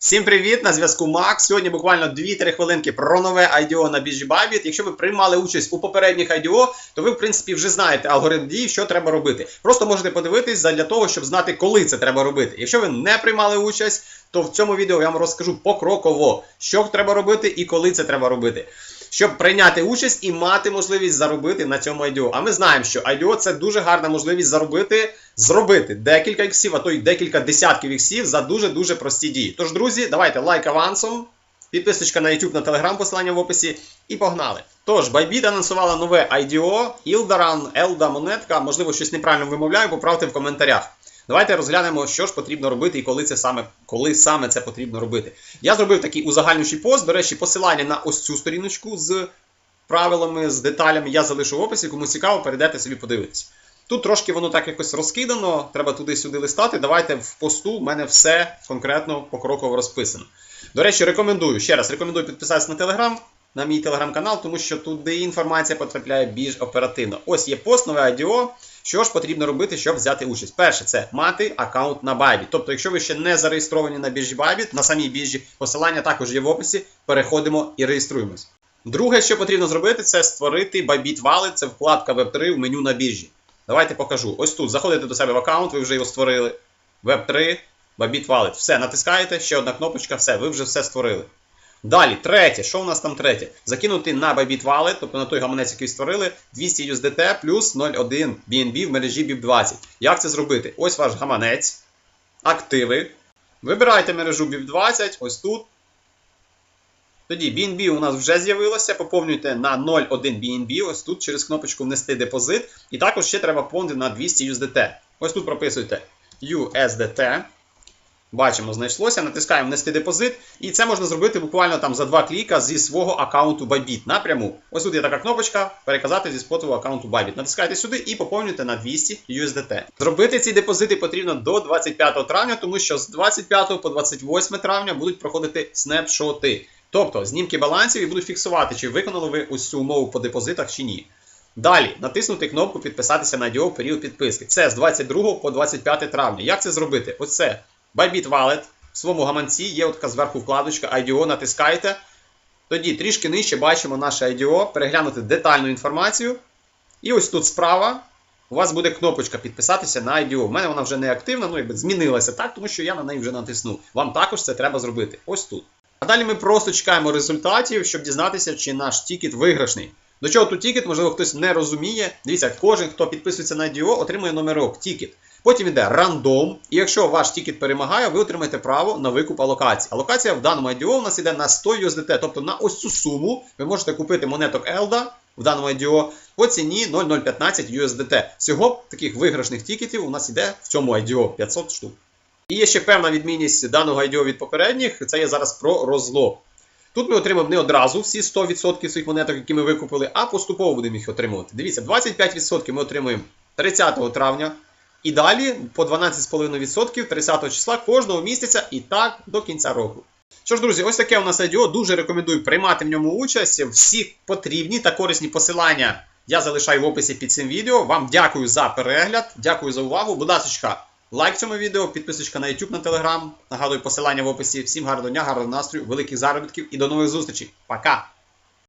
Всім привіт! На зв'язку Макс. Сьогодні буквально 2-3 хвилинки про нове IDO на біржі Bybit. Якщо ви приймали участь у попередніх IDO, то ви, в принципі, вже знаєте алгоритм дій, що треба робити. Просто можете подивитись для того, щоб знати, коли це треба робити. Якщо ви не приймали участь, то в цьому відео я вам розкажу покроково, що треба робити і коли це треба робити. Щоб прийняти участь і мати можливість заробити на цьому IDO. А ми знаємо, що IDO це дуже гарна можливість заробити, зробити декілька іксів, а то й декілька десятків іксів за дуже-дуже прості дії. Тож, друзі, давайте лайк авансом, підписочка на YouTube, на Telegram, посилання в описі, і погнали. Тож, Bybit анонсувала нове IDO, Ildaran, Елда монетка. Можливо, щось неправильно вимовляю, поправте в коментарях. Давайте розглянемо, що ж потрібно робити і коли це саме, коли саме це потрібно робити. Я зробив такий узагальнюючий пост. До речі, посилання на ось цю сторіночку з правилами, з деталями я залишу в описі. Кому цікаво, перейдете собі подивитись. Тут трошки воно так якось розкидано, треба туди-сюди листати. Давайте в посту в мене все конкретно покроково розписано. До речі, рекомендую ще раз рекомендую підписатися на Телеграм, на мій телеграм-канал, тому що туди інформація потрапляє більш оперативно. Ось є пост, нове IDO. Що ж потрібно робити, щоб взяти участь? Перше, це мати аккаунт на Bybit. Тобто, якщо ви ще не зареєстровані на біржі Bybit, на самій біржі, посилання також є в описі. Переходимо і реєструємось. Друге, що потрібно зробити, це створити Bybit Wallet, це вкладка Web3 в меню на біржі. Давайте покажу. Ось тут заходите до себе в аккаунт, ви вже його створили. Web3, Bybit Wallet. Все, натискаєте, ще одна кнопочка, все, ви вже все створили. Далі, третє, що у нас там третє? Закинути на Bybit Wallet, тобто на той гаманець, який створили, 200 USDT плюс 0,1 BNB в мережі BIP20. Як це зробити? Ось ваш гаманець, активи. Вибирайте мережу BIP20, ось тут. Тоді BNB у нас вже з'явилося. Поповнюйте на 0,1 BNB, ось тут через кнопочку внести депозит. І також ще треба поповнити на 200 USDT. Ось тут прописуйте USDT. Бачимо, знайшлося, натискаємо внести депозит. І це можна зробити буквально там за два кліка зі свого аккаунту Bybit напряму. Ось тут є така кнопочка переказати зі спотового аккаунту Bybit. Натискайте сюди і поповнюйте на 200 USDT. Зробити ці депозити потрібно до 25 травня, тому що з 25 по 28 травня будуть проходити снапшоти. Тобто знімки балансів і будуть фіксувати, чи виконали ви ось цю умову по депозитах чи ні. Далі натиснути кнопку підписатися на IDO в період підписки. Це з 22 по 25 травня. Як це зробити? Ось це Bybit Wallet. В своєму гаманці є от зверху вкладочка IDO, натискаєте. Тоді трішки нижче бачимо наше IDO, переглянути детальну інформацію. І ось тут справа у вас буде кнопочка підписатися на IDO. У мене вона вже не активна, ну якби змінилася так, тому що я на неї вже натиснув. Вам також це треба зробити. Ось тут. А далі ми просто чекаємо результатів, щоб дізнатися, чи наш тікет виграшний. До чого тут тікет, можливо, хтось не розуміє. Дивіться, кожен, хто підписується на IDO, отримує номерок тікет. Потім йде рандом, і якщо ваш тікет перемагає, ви отримаєте право на викуп алокації. Алокація в даному IDO у нас йде на 100 USDT, тобто на ось цю суму ви можете купити монеток ELDA в даному IDO по ціні 0,015 USDT. Всього таких виграшних тікетів у нас йде в цьому IDO 500 штук. І є ще певна відмінність даного IDO від попередніх, це є зараз про розлог. Тут ми отримаємо не одразу всі 100% своїх монеток, які ми викупили, а поступово будемо їх отримувати. Дивіться, 25% ми отримуємо 30 травня. І далі по 12,5% 30 числа кожного місяця і так до кінця року. Що ж, друзі, ось таке у нас IDO. Дуже рекомендую приймати в ньому участь. Всі потрібні та корисні посилання я залишаю в описі під цим відео. Вам дякую за перегляд, дякую за увагу. Будь ласка, лайк цьому відео, підписочка на YouTube, на Telegram. Нагадую посилання в описі. Всім гарного дня, гарного настрою, великих заробітків і до нових зустрічей. Пока!